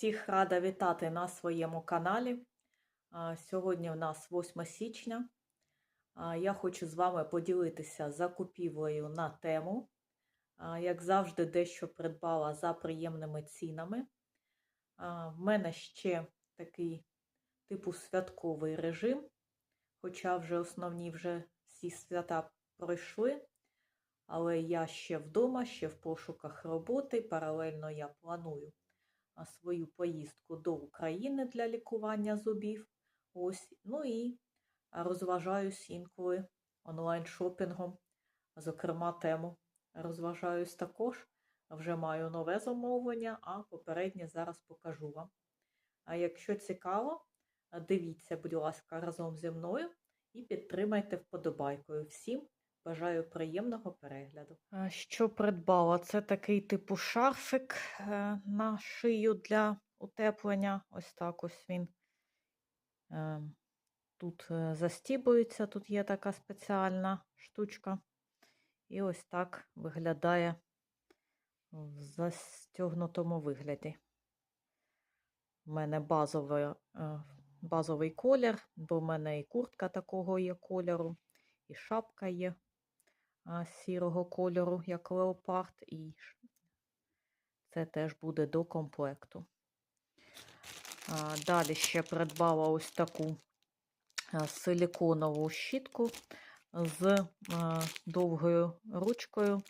Всіх рада вітати на своєму каналі. Сьогодні в нас 8 січня. Я хочу з вами поділитися закупівлею на тему. Як завжди, дещо придбала за приємними цінами. В мене ще такий типу святковий режим, хоча вже основні вже всі свята пройшли. Але я ще вдома, ще в пошуках роботи. Паралельно я планую свою поїздку до України для лікування зубів. Ось, ну і розважаюсь інколи онлайн-шопінгом. Зокрема, тему розважаюсь також. Вже маю нове замовлення, а попереднє зараз покажу вам. А якщо цікаво, дивіться, будь ласка, разом зі мною і підтримайте вподобайкою. Всім бажаю приємного перегляду. Що придбала? Це такий типу шарфик е, на шию для утеплення. Ось так ось він е, тут е, застібується, тут є така спеціальна штучка. І ось так виглядає в застягнутому вигляді. У мене базовий, базовий колір, бо в мене і куртка такого є кольору, і шапка є сірого кольору, як леопард, і це теж буде до комплекту. Далі ще придбала ось таку силіконову щітку з довгою ручкою.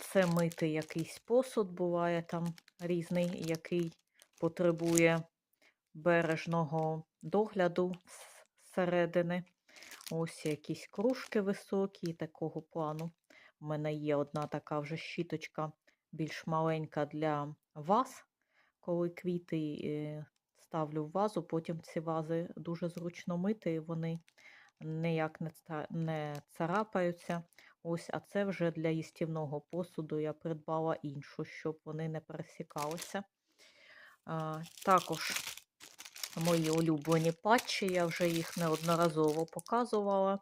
Це мити якийсь посуд, буває там різний, який потребує бережного догляду зсередини. Ось якісь кружки високі, такого плану. У мене є одна така вже щіточка більш маленька для ваз, коли квіти ставлю в вазу, потім ці вази дуже зручно мити, і вони ніяк не царапаються. Ось, А це вже для їстівного посуду я придбала іншу, щоб вони не пересікалися. Також мої улюблені патчі, я вже їх неодноразово показувала.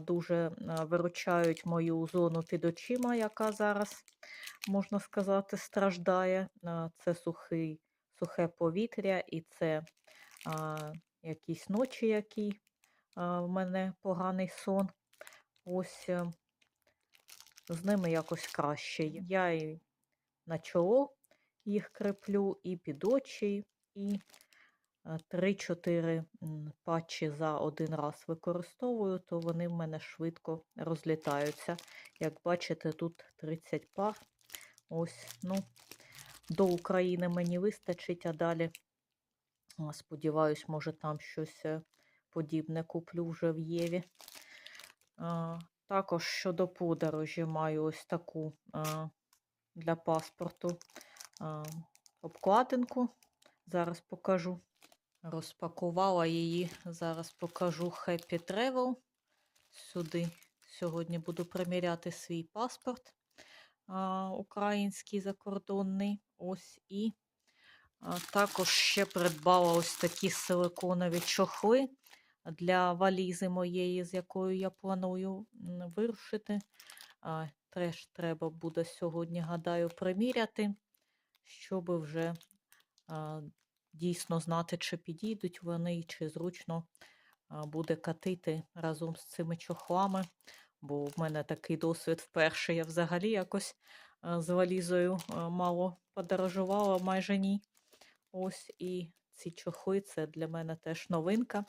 Дуже виручають мою зону під очима, яка зараз, можна сказати, страждає. Це сухий, сухе повітря і це а, якісь ночі, які а, в мене поганий сон. Ось е, з ними якось краще. Я і на чоло їх креплю, і під очі, і 3-4 патчі за один раз використовую, то вони в мене швидко розлітаються. Як бачите, тут 30 пар. Ось, ну, до України мені вистачить, а далі, сподіваюсь, може, там щось е, подібне куплю вже в Єві. Також щодо подорожі, маю ось таку для паспорту обкладинку. Зараз покажу. Розпакувала її, зараз покажу Happy Travel. Сюди сьогодні буду приміряти свій паспорт а, український закордонний. Ось і а, також ще придбала ось такі силиконові чохли для валізи моєї, з якою я планую вирушити. А, Теж треба буде сьогодні, гадаю, приміряти, щоб вже дійсно знати, чи підійдуть вони, чи зручно буде катити разом з цими чохлами. Бо в мене такий досвід вперше я взагалі якось з валізою мало подорожувала, майже ні. Ось і ці чохли це для мене теж новинка.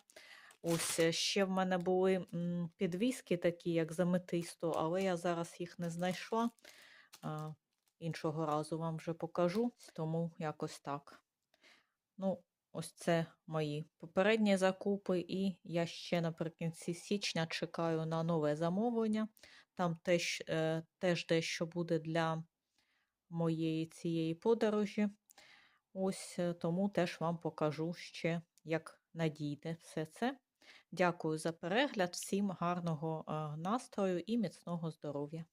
Ось е, ще в мене були підвіски, такі, як заметисто, але я зараз їх не знайшла. Іншого разу вам вже покажу, тому якось так. Ну, ось це мої попередні закупи, і я ще наприкінці січня чекаю на нове замовлення. Там теж, е, теж дещо буде для моєї цієї подорожі. Ось е, тому теж вам покажу ще, як надійде все це. Дякую за перегляд, всім гарного настрою і міцного здоров'я!